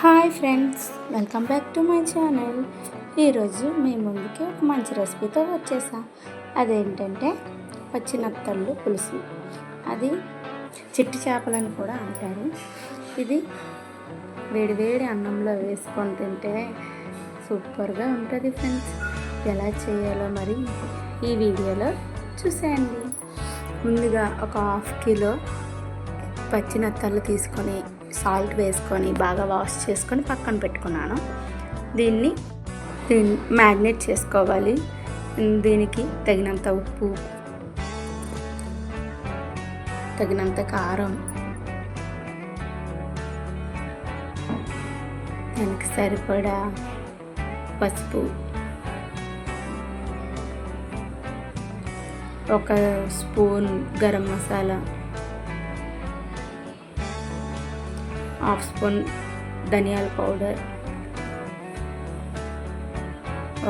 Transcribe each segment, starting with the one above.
Hi friends welcome back to my channel. ఈరోజు మీ ముందుకి ఒక మంచి రెసిపీతో వచ్చేసా. అదేంటంటే పచ్చినత్తళ్ళు పులుసు. అది చిట్టి చేపలని కూడా అంటారు. ఇది వేడివేడి అన్నంలో వేసుకొని తింటే సూపర్గా ఉంటుంది ఫ్రెండ్స్. ఎలా చేయాలో మరి ఈ వీడియోలో చూసేయండి. ముందుగా ఒక హాఫ్ కిలో పచ్చినత్తళ్ళు తీసుకొని సాల్ట్ వేసుకొని బాగా వాష్ చేసుకొని పక్కన పెట్టుకున్నాను. దీన్ని దీన్ని మ్యాగ్నేట్ చేసుకోవాలి. దీనికి తగినంత ఉప్పు తగినంత కారం దానికి సరిపడా పసుపు ఒక spoon garam masala half spoon ధనియాల పౌడర్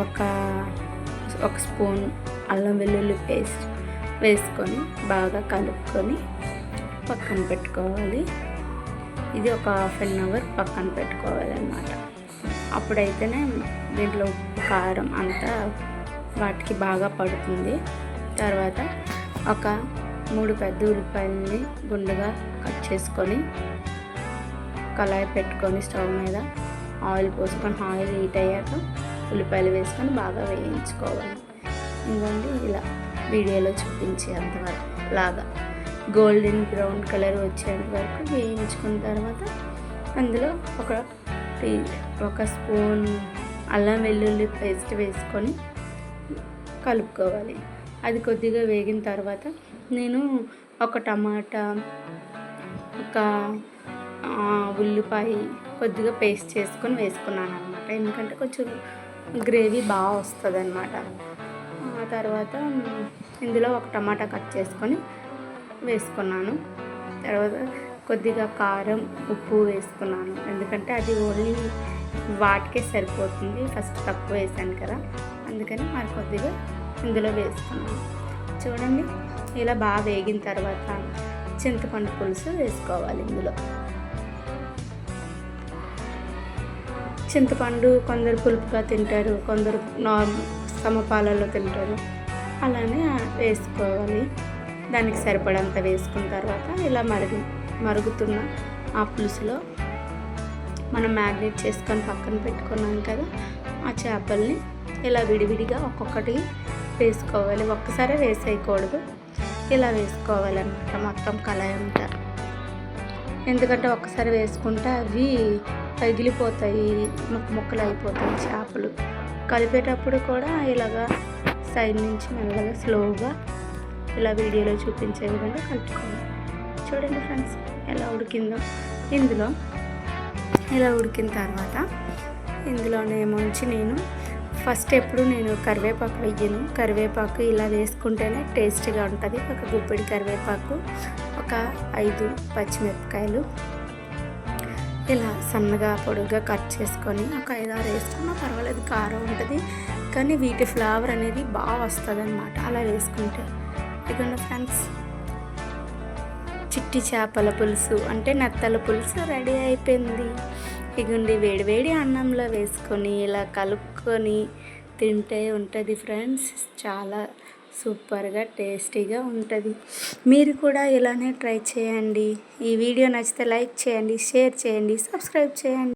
ఒక ఒక స్పూన్ అల్లం వెల్లుల్లి పేస్ట్ వేసుకొని బాగా కలుపుకొని పక్కన పెట్టుకోవాలి. ఇది ఒక హాఫ్ అన్ అవర్ పక్కన పెట్టుకోవాలన్నమాట. అప్పుడైతేనే దీంట్లో ఉప్పు కారం అంతా వాటికి బాగా పడుతుంది. తర్వాత ఒక మూడు పెద్ద ఉల్లిపాయలని గుండుగా కట్ చేసుకొని కళాయి పెట్టుకొని స్టవ్ మీద ఆయిల్ పోసుకొని ఆయిల్ హీట్ అయ్యాక ఉల్లిపాయలు వేసుకొని బాగా వేయించుకోవాలి. ఇంకోండి ఇలా వీడియోలో చూపించేంత వరకు లాగా గోల్డెన్ బ్రౌన్ కలర్ వచ్చేంత వరకు వేయించుకున్న తర్వాత అందులో ఒక టీ ఒక స్పూన్ అల్లం వెల్లుల్లి పేస్ట్ వేసుకొని కలుపుకోవాలి. అది కొద్దిగా వేగిన తర్వాత నేను ఒక టమాటా ఒక ఉల్లిపాయ కొద్దిగా పేస్ట్ చేసుకొని వేసుకున్నాను అనమాట ఎందుకంటే కొంచెం గ్రేవీ బాగా వస్తుంది అనమాట ఆ తర్వాత ఇందులో ఒక టమాటా కట్ చేసుకొని వేసుకున్నాను. తర్వాత కొద్దిగా కారం ఉప్పు వేసుకున్నాను. ఎందుకంటే అది ఓన్లీ వాటికే సరిపోతుంది. ఫస్ట్ తక్కువ వేసాను కదా. అందుకని మరి కొద్దిగా ఇందులో వేసుకున్నాను. చూడండి ఇలా బాగా వేగిన తర్వాత చింతపండు పులుసు వేసుకోవాలి ఇందులో. చింతపండు కొందరు పులుపుగా తింటారు కొందరు నార్మల్ సమపాలలో తింటారు. అలానే వేసుకోవాలి. దానికి సరిపడంత వేసుకున్న తర్వాత ఇలా మరుగు మరుగుతున్న ఆ పులుసులో మనం మ్యాగ్నేట్ చేసుకొని పక్కన పెట్టుకున్నాం కదా ఆ చేపల్ని ఇలా విడివిడిగా ఒక్కొక్కటి వేసుకోవాలి. ఒక్కసారే వేసేయకూడదు. ఇలా వేసుకోవాలన్నమాట మొత్తం కళాయి అంతా. ఎందుకంటే ఒక్కసారి వేసుకుంటే అవి పగిలిపోతాయి ముక్క ముక్కలు అయిపోతాయి చేపలు. కలిపేటప్పుడు కూడా ఇలాగా సైడ్ నుంచి మెల్లగా స్లోగా ఇలా వీడియోలో చూపించే విధంగా కలుపుకోవాలి. చూడండి ఫ్రెండ్స్ ఎలా ఉడికిందో. ఇందులో ఇలా ఉడికిన తర్వాత ఇందులోనేమోంచి నేను ఫస్ట్ ఎప్పుడు నేను కరివేపాకు వెయ్యను కరివేపాకు ఇలా వేసుకుంటేనే టేస్ట్గా ఉంటుంది. ఒక గుప్పిడి కరివేపాకు ఒక ఐదు పచ్చిమిరపకాయలు. ఇలా సన్నగా పొడుగ్గా కట్ చేసుకొని ఒక ఐదు ఆరు వేసుకున్నా పర్వాలేదు కారం ఉంటుంది. కానీ వీటి ఫ్లేవర్ అనేది బాగా వస్తుంది అనమాట అలా వేసుకుంటే. ఇదిగోండి ఫ్రెండ్స్. చిట్టి చేపల పులుసు అంటే నత్తల పులుసు రెడీ అయిపోయింది. ఇగుండి వేడివేడి అన్నంలో వేసుకొని ఇలా కలుపుకొని తింటే ఉంటుంది ఫ్రెండ్స్. చాలా సూపర్గా టేస్టీగా ఉంటుంది. మీరు కూడా ఇలానే ట్రై చేయండి. ఈ వీడియో నచ్చితే లైక్ చేయండి షేర్ చేయండి సబ్స్క్రైబ్ చేయండి.